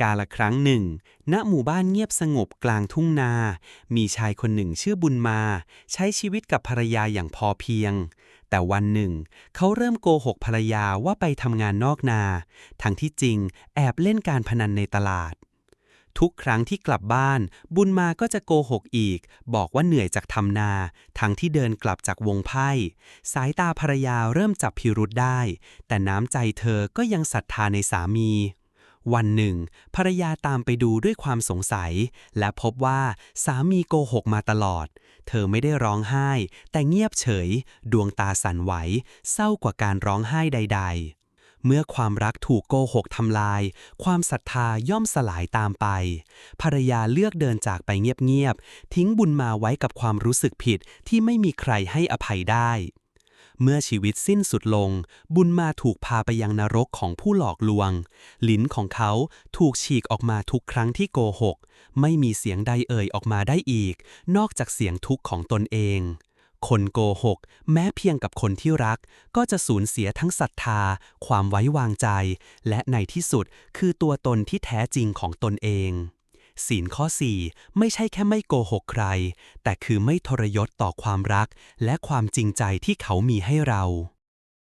กาละครั้งหนึ่ง ณ หมู่บ้านเงียบสงบกลางทุ่งนา มีชายคนหนึ่งชื่อบุญมา ใช้ชีวิตกับภรรยาอย่างพอเพียง แต่วันหนึ่ง เขาเริ่มโกหกภรรยาว่าไปทำงานนอกนา ทั้งที่จริงแอบเล่นการพนันในตลาด ทุกครั้งที่กลับบ้าน บุญมาก็จะโกหกอีก บอกว่าเหนื่อยจากทำนา ทั้งที่เดินกลับจากวงไพ่ สายตาภรรยาเริ่มจับพิรุษได้ แต่น้ำใจเธอก็ยังศรัทธาในสามี วันหนึ่ง ภรรยาตามไปดูด้วยความสงสัย และพบว่าสามีโกหกมาตลอด เธอไม่ได้ร้องไห้ แต่เงียบเฉย ดวงตาสั่นไหว เศร้ากว่าการร้องไห้ใด ๆเมื่อความรักถูกโกหกทำลาย ความศรัทธาย่อมสลายตามไป ภรรยาเลือกเดินจากไปเงียบๆ ทิ้งบุญมาไว้กับความรู้สึกผิดที่ไม่มีใครให้อภัยได้ เมื่อชีวิตสิ้นสุดลง บุญมาถูกพาไปยังนรกของผู้หลอกลวง ลิ้นของเขาถูกฉีกออกมาทุกครั้งที่โกหก ไม่มีเสียงใดเอ่ยออกมาได้อีก นอกจากเสียงทุกข์ของตนเอง คนโกหก แม้เพียงกับคนที่รัก ก็จะสูญเสียทั้งศรัทธา ความไว้วางใจ และในที่สุดคือตัวตนที่แท้จริงของตนเอง ศีลข้อ 4 ไม่ใช่แค่ไม่โกหกใคร แต่คือไม่ทรยศต่อความรัก และความจริงใจที่เขามีให้เรา